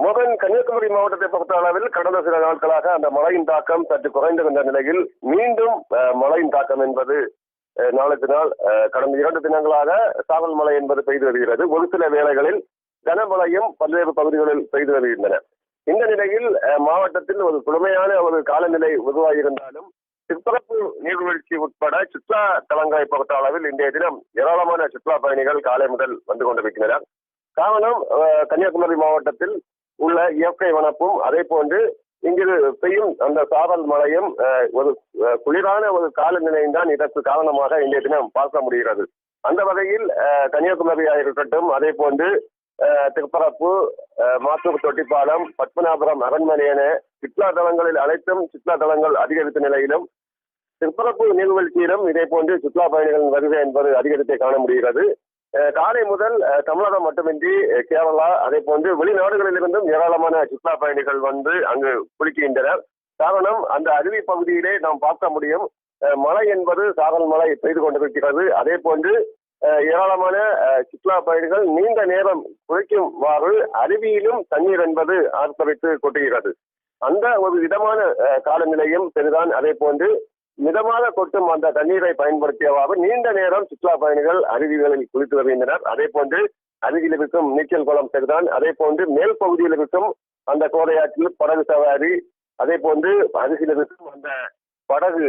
மோகன் கன்னியாகுமரி மாவட்டத்தை பொறுத்த அளவில் கடந்த சில நாட்களாக அந்த மழையின் தாக்கம் சற்று குறைந்திருந்த நிலையில் மீண்டும் மழையின் தாக்கம் என்பது நாளுக்கு நாள் கடந்த இரண்டு தினங்களாக சாரல் மழை என்பது பெய்து வருகிறது. ஒரு சில வேளைகளில் கனமழையும் பல்வேறு பகுதிகளில் பெய்து வருகின்றன. இந்த நிலையில் அஹ், மாவட்டத்தில் ஒரு குளுமையான ஒரு காலநிலை உருவாகியிருந்தாலும் சிற்பரப்பு நீர்வீழ்ச்சி உட்பட சுற்றுலா தலங்களை பொறுத்த அளவில் இன்றைய தினம் ஏராளமான சுற்றுலா பயணிகள் காலை முதல் வந்து கொண்டிருக்கின்றனர். காரணம் கன்னியாகுமரி மாவட்டத்தில் உள்ள இயற்கை வனப்பும் அதே போன்று இங்கு பெய்யும் அந்த சாரல் மழையும் ஒரு குளிரான ஒரு காலநிலையும் தான் இதற்கு காரணமாக இன்றைய தினம் பார்க்க முடிகிறது. அந்த வகையில் கன்னியாகுமரியாக இருக்கட்டும் அதே போன்று திருப்பரப்பு மாத்தூர் தொட்டிப்பாலம் பத்மநாபுரம் அரண்மனை என சுற்றுலா தலங்களில் அனைத்தும் சுற்றுலா தலங்கள் அதிகரித்த நிலையிலும் திருப்பரப்பு நீர்வீழ்ச்சியிலும் இதே போன்று சுற்றுலா பயணிகளின் வருகை என்பது அதிகரித்தை காண முடிகிறது. காலை முதல் தமிழகம் மட்டுமின்றி கேரளா அதே போன்று வெளிநாடுகளிலிருந்தும் ஏராளமான சுற்றுலா பயணிகள் வந்து அங்கு குளிக்கின்றனர். காரணம் அந்த அருவி பகுதியிலே நாம் பார்க்க முடியும் மழை என்பது சாரல் மழை பெய்து கொண்டிருக்கிறது. அதே போன்று ஏராளமான சுற்றுலா பயணிகள் நீண்ட நேரம் குளிக்குமாறு அருவியிலும் தண்ணீர் என்பது ஆர்ப்பரித்து கொட்டுகிறது அந்த ஒரு விதமான காலநிலையும் பெரிதான் அதே போன்று மிதமாக கொட்டும் அந்த தண்ணீரை பயன்படுத்தியவாறு நீண்ட நேரம் சுற்றுலா பயணிகள் அருவிகளில் குளித்து வருகின்றனர். அதே போன்று அருகில் இருக்கும் நீச்சல் குளம் சரிதான் அதே போன்று மேல் பகுதியில் இருக்கும் அந்த கோடையாற்றில் படகு சவாரி. அதே போன்று அருகில் இருக்கும் அந்த படகு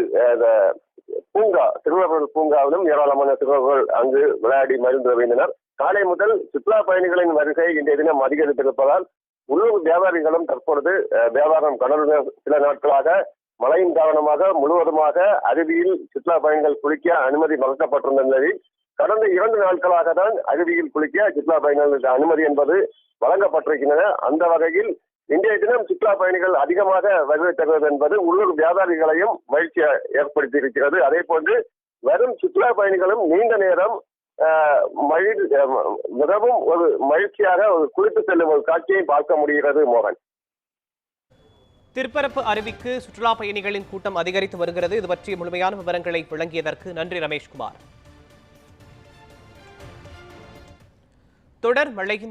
பூங்கா திருவள்ளுவர் பூங்காவிலும் ஏராளமான சிறுவர்கள் அங்கு விளையாடி மகிழ்ந்து வருகின்றனர். காலை முதல் சுற்றுலா பயணிகளின் வருகை இன்றைய தினம் அதிகரித்திருப்பதால் உள்ளூர் வியாபாரிகளும் தற்பொழுது வியாபாரம் கடந்த சில நாட்களாக மழையின் காரணமாக முழுவதுமாக அருவியில் சுற்றுலா பயணிகள் குளிக்க அனுமதி மறுக்கப்பட்டிருந்த நிலையில் கடந்த இரண்டு நாட்களாக தான் அருவியில் குளிக்க சுற்றுலா பயணிகளுக்கு அனுமதி என்பது வழங்கப்பட்டிருக்கின்றன. அந்த வகையில் இன்றைய தினம் சுற்றுலா பயணிகள் அதிகமாக வருகை தருவது என்பது உள்ளூர் வியாபாரிகளையும் மகிழ்ச்சி ஏற்படுத்தி இருக்கிறது அதே போன்று வரும் சுற்றுலா பயணிகளும் நீண்ட நேரம் ஆஹ், மிகவும் ஒரு மகிழ்ச்சியாக ஒரு குளித்து செல்லும் ஒரு காட்சியை பார்க்க முடிகிறது மோகன். திருப்பரப்பு அருவிக்கு சுற்றுலா பயணிகளின் கூட்டம் அதிகரித்து வருகிறது. இது பற்றிய முழுமையான விவரங்களை வழங்கியதற்கு நன்றி ரமேஷ்குமார். தொடர் மழையின்